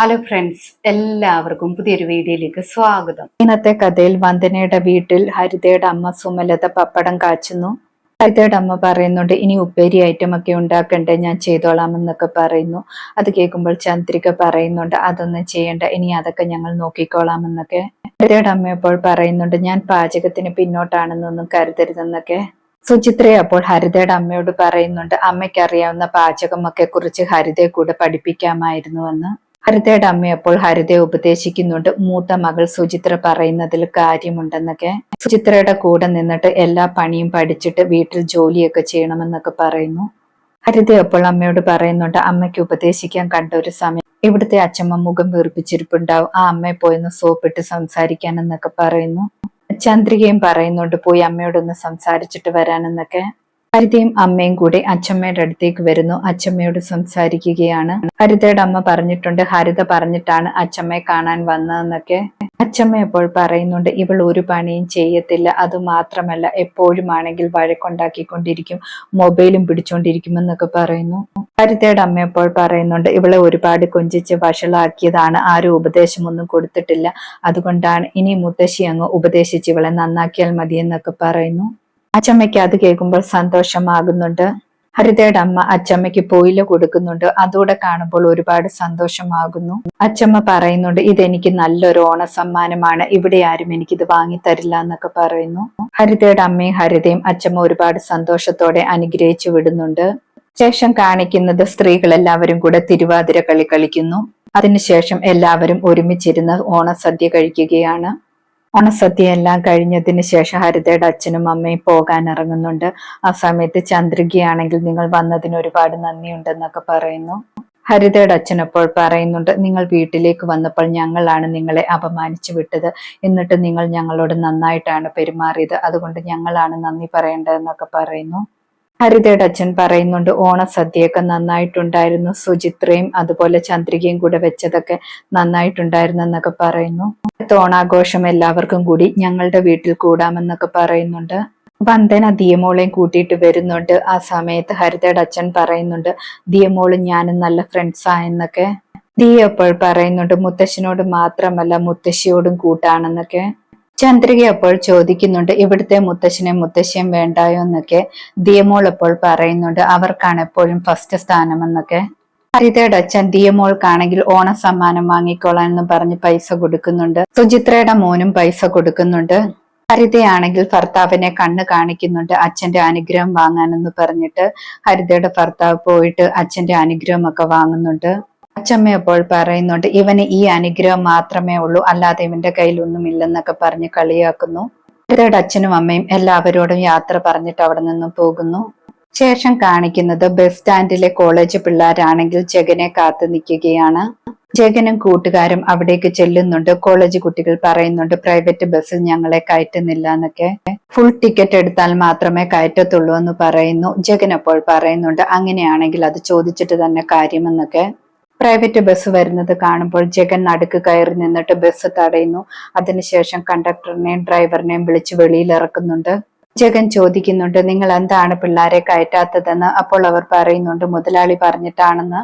Hello friends എല്ലാവർക്കും പുതിയൊരു വീഡിയോയിലേക്ക് സ്വാഗതം. ഇന്നത്തെ കഥയിൽ വന്ദനയുടെ വീട്ടിൽ ഹരിതയുടെ അമ്മ സുമലത പപ്പടം കാച്ചുന്നു. ഹരിതയുടെ അമ്മ പറയുന്നുണ്ട് ഇനി ഉപ്പേരി ഐറ്റം ഒക്കെ ഉണ്ടാക്കണ്ടേ ഞാൻ ചെയ്തോളാം എന്നൊക്കെ പറയുന്നു. അത് കേൾക്കുമ്പോൾ ചന്ദ്രിക പറയുന്നുണ്ട് അതൊന്നും ചെയ്യണ്ട ഇനി അതൊക്കെ ഞങ്ങൾ നോക്കിക്കോളാം എന്നൊക്കെ ഹരിതയുടെ അമ്മ ഇപ്പോൾ പറയുന്നുണ്ട് ഞാൻ പാചകത്തിന് പിന്നോട്ടാണെന്നൊന്നും കരുതരുതെന്നൊക്കെ. സുചിത്ര അപ്പോൾ ഹരിതയുടെ അമ്മയോട് പറയുന്നുണ്ട് അമ്മയ്ക്ക് അറിയാവുന്ന പാചകമൊക്കെ കുറിച്ച് ഹരിതയെ കൂടെ പഠിപ്പിക്കാമായിരുന്നുവെന്ന്. ഹരിതയുടെ അമ്മ അപ്പോൾ ഹരിതയെ ഉപദേശിക്കുന്നുണ്ട്. മൂത്ത മകൾ സുചിത്ര പറയുന്നതിൽ കാര്യമുണ്ടെന്നൊക്കെ. സുചിത്രയുടെ കൂടെ നിന്നിട്ട് എല്ലാ പണിയും പഠിച്ചിട്ട് വീട്ടിൽ ജോലിയൊക്കെ ചെയ്യണമെന്നൊക്കെ പറയുന്നു. ഹരിത അപ്പോൾ അമ്മയോട് പറയുന്നുണ്ട് അമ്മയ്ക്ക് ഉപദേശിക്കാൻ കണ്ട ഒരു സമയം. ഇവിടുത്തെ അച്ഛമ്മ മുഖം വീർപ്പിച്ചിരിപ്പുണ്ടാവും. ആ അമ്മയെ പോയൊന്ന് സോപ്പിട്ട് സംസാരിക്കാൻ എന്നൊക്കെ പറയുന്നു. ചന്ദ്രികയും പറയുന്നുണ്ട് പോയി അമ്മയോടൊന്ന് സംസാരിച്ചിട്ട് വരാനെന്നൊക്കെ. ഹരിതയും അമ്മയും കൂടി അച്ഛമ്മയുടെ അടുത്തേക്ക് വരുന്നു. അച്ഛമ്മയോട് സംസാരിക്കുകയാണ്. ഹരിതയുടെ അമ്മ പറഞ്ഞിട്ടുണ്ട്. ഹരിത പറഞ്ഞിട്ടാണ് അച്ഛമ്മയെ കാണാൻ വന്നതെന്നൊക്കെ. അച്ഛമ്മ എപ്പോൾ പറയുന്നുണ്ട്? ഇവൾ ഒരു പണിയും ചെയ്യത്തില്ല. അത് മാത്രമല്ല എപ്പോഴും ആണെങ്കിൽ വഴക്കുണ്ടാക്കിക്കൊണ്ടിരിക്കും. മൊബൈലും പിടിച്ചോണ്ടിരിക്കുമെന്നൊക്കെ പറയുന്നു. ഹരിതയുടെ അമ്മ എപ്പോൾ പറയുന്നുണ്ട്? ഇവളെ ഒരുപാട് കൊഞ്ചിച്ച് വഷളാക്കിയതാണ്. ആരും ഉപദേശമൊന്നും കൊടുത്തിട്ടില്ല. അതുകൊണ്ടാണ് ഇനി മുത്തശ്ശി അങ്ങ് ഉപദേശിച്ച് ഇവളെ നന്നാക്കിയാൽ മതിയെന്നൊക്കെ പറയുന്നു. അച്ചമ്മയ്ക്ക് അത് കേൾക്കുമ്പോൾ സന്തോഷമാകുന്നുണ്ട്. ഹരിതയുടെ അമ്മ അച്ചമ്മയ്ക്ക് പൊയില കൊടുക്കുന്നുണ്ട്. അതോടെ കാണുമ്പോൾ ഒരുപാട് സന്തോഷമാകുന്നു. അച്ചമ്മ പറയുന്നുണ്ട് ഇതെനിക്ക് നല്ലൊരു ഓണ സമ്മാനമാണ് ഇവിടെ ആരും എനിക്കിത് വാങ്ങിത്തരില്ല എന്നൊക്കെ പറയുന്നു. ഹരിതയുടെ അമ്മയും ഹരിതയും അച്ചമ്മ ഒരുപാട് സന്തോഷത്തോടെ അനുഗ്രഹിച്ചു വിടുന്നുണ്ട്. ശേഷം കാണിക്കുന്നത് സ്ത്രീകൾ എല്ലാവരും കൂടെ തിരുവാതിര കളി കളിക്കുന്നു. അതിനുശേഷം എല്ലാവരും ഒരുമിച്ചിരുന്ന് ഓണസദ്യ കഴിക്കുകയാണ്. ഓണസദ്യ എല്ലാം കഴിഞ്ഞതിന് ശേഷം ഹരിതയുടെ അച്ഛനും അമ്മയും പോകാൻ ഇറങ്ങുന്നുണ്ട്. ആ സമയത്ത് ചന്ദ്രികയാണെങ്കിൽ നിങ്ങൾ വന്നതിന് ഒരുപാട് നന്ദിയുണ്ടെന്നൊക്കെ പറയുന്നു. ഹരിതയുടെ അച്ഛൻ അപ്പോൾ പറയുന്നുണ്ട് നിങ്ങൾ വീട്ടിലേക്ക് വന്നപ്പോൾ ഞങ്ങളാണ് നിങ്ങളെ അപമാനിച്ചു വിട്ടത്. എന്നിട്ട് നിങ്ങൾ ഞങ്ങളോട് നന്നായിട്ടാണ് പെരുമാറിയത്. അതുകൊണ്ട് ഞങ്ങളാണ് നന്ദി പറയേണ്ടതെന്നൊക്കെ പറയുന്നു. ഹരിതയുടെ അച്ഛൻ പറയുന്നുണ്ട് ഓണസദ്യയൊക്കെ നന്നായിട്ടുണ്ടായിരുന്നു. സുചിത്രയും അതുപോലെ ചന്ദ്രികയും കൂടെ വെച്ചതൊക്കെ നന്നായിട്ടുണ്ടായിരുന്നു എന്നൊക്കെ പറയുന്നു ഓണാഘോഷം എല്ലാവർക്കും കൂടി ഞങ്ങളുടെ വീട്ടിൽ കൂടാമെന്നൊക്കെ പറയുന്നുണ്ട്. വന്ദന ദിയമോളെയും കൂട്ടിയിട്ട് വരുന്നുണ്ട്. ആ സമയത്ത് ഹരിതയുടെ അച്ഛൻ പറയുന്നുണ്ട് ദിയമോളും ഞാനും നല്ല ഫ്രണ്ട്സായെന്നൊക്കെ ദിയ അപ്പോൾ പറയുന്നുണ്ട് മുത്തശ്ശനോട് മാത്രമല്ല മുത്തശ്ശിയോടും കൂട്ടാണെന്നൊക്കെ. ചന്ദ്രിക അപ്പോൾ ചോദിക്കുന്നുണ്ട് ഇവിടുത്തെ മുത്തശ്ശനെ മുത്തശ്ശിയും വേണ്ടായോ എന്നൊക്കെ ദിയമോൾ അപ്പോൾ പറയുന്നുണ്ട് അവർക്കാണ് എപ്പോഴും ഫസ്റ്റ് സ്ഥാനം എന്നൊക്കെ. ഹരിതയുടെ അച്ഛൻ ദിയമോൾക്കാണെങ്കിൽ ഓണ സമ്മാനം വാങ്ങിക്കോളാം എന്ന് പറഞ്ഞ് പൈസ കൊടുക്കുന്നുണ്ട്. സുചിത്രയുടെ മോനും പൈസ കൊടുക്കുന്നുണ്ട്. ഹരിതയാണെങ്കിൽ ഭർത്താവിനെ കണ്ണ് കാണിക്കുന്നുണ്ട് അച്ഛന്റെ അനുഗ്രഹം വാങ്ങാനെന്ന് പറഞ്ഞിട്ട് ഹരിതയുടെ ഭർത്താവ് പോയിട്ട് അച്ഛന്റെ അനുഗ്രഹം ഒക്കെ വാങ്ങുന്നുണ്ട്. അച്ഛമ്മ അപ്പോൾ പറയുന്നുണ്ട് ഇവന് ഈ അനുഗ്രഹം മാത്രമേ ഉള്ളൂ അല്ലാതെ ഇവന്റെ കയ്യിൽ ഒന്നുമില്ലെന്നൊക്കെ പറഞ്ഞ് കളിയാക്കുന്നു. ഇവരുടെ അച്ഛനും അമ്മയും എല്ലാവരോടും യാത്ര പറഞ്ഞിട്ട് അവിടെ നിന്നും പോകുന്നു. ശേഷം കാണിക്കുന്നത് ബസ് സ്റ്റാൻഡിലെ കോളേജ് പിള്ളേരാണെങ്കിൽ ജഗനെ കാത്തു നിൽക്കുകയാണ്. ജഗനും കൂട്ടുകാരും അവിടേക്ക് ചെല്ലുന്നുണ്ട്. കോളേജ് കുട്ടികൾ പറയുന്നുണ്ട് പ്രൈവറ്റ് ബസ്സിൽ ഞങ്ങളെ കയറ്റുന്നില്ല എന്നൊക്കെ. ഫുൾ ടിക്കറ്റ് എടുത്താൽ മാത്രമേ കയറ്റത്തുള്ളൂ എന്ന് പറയുന്നു. ജഗൻ അപ്പോൾ പറയുന്നുണ്ട് അങ്ങനെയാണെങ്കിൽ അത് ചോദിച്ചിട്ട് തന്നെ കാര്യമെന്നൊക്കെ. പ്രൈവറ്റ് ബസ് വരുന്നത് കാണുമ്പോൾ ജഗൻ നടുക്ക് കയറി നിന്നിട്ട് ബസ് തടയുന്നു. അതിനുശേഷം കണ്ടക്ടറിനെയും ഡ്രൈവറിനെയും വിളിച്ച് വെളിയിൽ ഇറക്കുന്നുണ്ട്. ജഗൻ ചോദിക്കുന്നുണ്ട് നിങ്ങൾ എന്താണ് പിള്ളേരെ കയറ്റാത്തതെന്ന്? അപ്പോൾ അവർ പറയുന്നുണ്ട് മുതലാളി പറഞ്ഞിട്ടാണെന്ന്.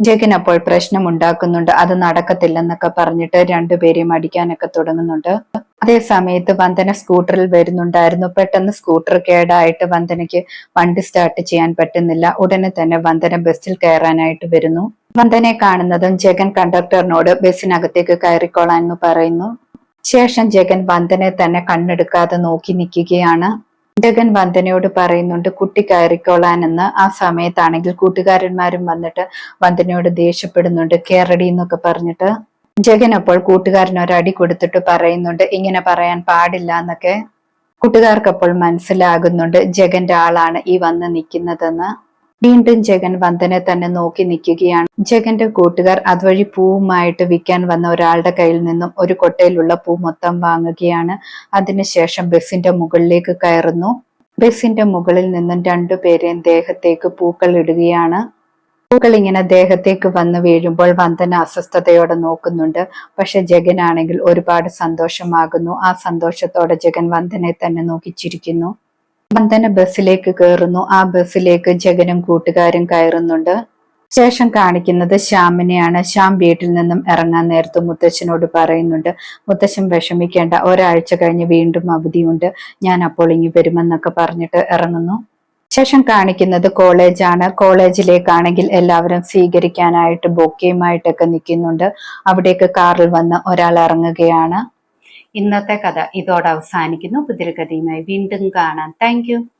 ജഗൻ അപ്പോൾ പ്രശ്നം ഉണ്ടാക്കുന്നുണ്ട് അത് നടക്കത്തില്ലെന്നൊക്കെ പറഞ്ഞിട്ട് രണ്ടുപേരെയും അടിക്കാനൊക്കെ തുടങ്ങുന്നുണ്ട്. അതേ സമയത്ത് വന്ദന സ്കൂട്ടറിൽ വരുന്നുണ്ടായിരുന്നു. പെട്ടെന്ന് സ്കൂട്ടർ കേടായിട്ട് വന്ദനയ്ക്ക് വണ്ടി സ്റ്റാർട്ട് ചെയ്യാൻ പറ്റുന്നില്ല. ഉടനെ തന്നെ വന്ദന ബസ്സിൽ കയറാനായിട്ട് വരുന്നു. വന്ദനെ കാണുന്നതും ജഗൻ കണ്ടക്ടറിനോട് ബസ്സിനകത്തേക്ക് കയറിക്കോളാൻ എന്ന് പറയുന്നു. ശേഷം ജഗൻ വന്ദനെ തന്നെ കണ്ണെടുക്കാതെ നോക്കി നിൽക്കുകയാണ്. ജഗൻ വന്ദനയോട് പറയുന്നുണ്ട് കുട്ടി കയറിക്കോളാൻ എന്ന് ആ സമയത്താണെങ്കിൽ കൂട്ടുകാരന്മാരും വന്നിട്ട് വന്ദനയോട് ദേഷ്യപ്പെടുന്നുണ്ട്. കേരടി എന്നൊക്കെ പറഞ്ഞിട്ട് ജഗൻ അപ്പോൾ കൂട്ടുകാരൻ ഒരടി കൊടുത്തിട്ട് പറയുന്നുണ്ട് ഇങ്ങനെ പറയാൻ പാടില്ല എന്നൊക്കെ. കൂട്ടുകാർക്കപ്പോൾ മനസ്സിലാകുന്നുണ്ട് ജഗന്റെ ആളാണ് ഈ വന്ന് നിൽക്കുന്നതെന്ന്. വീണ്ടും ജഗൻ വന്ദനെ തന്നെ നോക്കി നിൽക്കുകയാണ്. ജഗന്റെ കൂട്ടുകാർ അതുവഴി പൂവുമായിട്ട് വിൽക്കാൻ വന്ന ഒരാളുടെ കയ്യിൽ നിന്നും ഒരു കൊട്ടയിലുള്ള പൂ മൊത്തം വാങ്ങുകയാണ്. അതിനുശേഷം ബസിന്റെ മുകളിലേക്ക് കയറുന്നു. ബസിന്റെ മുകളിൽ നിന്നും രണ്ടുപേരെയും ദേഹത്തേക്ക് പൂക്കൾ ഇടുകയാണ്. പൂക്കൾ ഇങ്ങനെ ദേഹത്തേക്ക് വന്ന് വീഴുമ്പോൾ വന്ദന അസ്വസ്ഥതയോടെ നോക്കുന്നുണ്ട്. പക്ഷെ ജഗൻ ആണെങ്കിൽ ഒരുപാട് സന്തോഷമാകുന്നു. ആ സന്തോഷത്തോടെ ജഗൻ വന്ദനെ തന്നെ നോക്കിച്ചിരിക്കുന്നു വന്ദന ബസ്സിലേക്ക് കയറുന്നു ആ ബസ്സിലേക്ക് ജഗനും കൂട്ടുകാരും കയറുന്നുണ്ട്. ശേഷം കാണിക്കുന്നത് ശ്യാമിനെയാണ്. ശ്യാം വീട്ടിൽ നിന്നും ഇറങ്ങാൻ നേരത്ത് മുത്തച്ഛനോട് പറയുന്നുണ്ട് മുത്തച്ഛൻ വിഷമിക്കേണ്ട. ഒരാഴ്ച കഴിഞ്ഞ് വീണ്ടും അവധിയുണ്ട്. ഞാൻ അപ്പോൾ ഇനി വരുമെന്നൊക്കെ പറഞ്ഞിട്ട് ഇറങ്ങുന്നു. ശേഷം കാണിക്കുന്നത് കോളേജാണ്. കോളേജിലേക്കാണെങ്കിൽ എല്ലാവരും സ്വീകരിക്കാനായിട്ട് ബൊക്കയുമായിട്ടൊക്കെ നിൽക്കുന്നുണ്ട്. അവിടേക്ക് കാറിൽ വന്ന് ഒരാൾ ഇറങ്ങുകയാണ്. ഇന്നത്തെ കഥ ഇതോടെ അവസാനിക്കുന്നു. കഥയുമായി വീണ്ടും കാണാം. താങ്ക്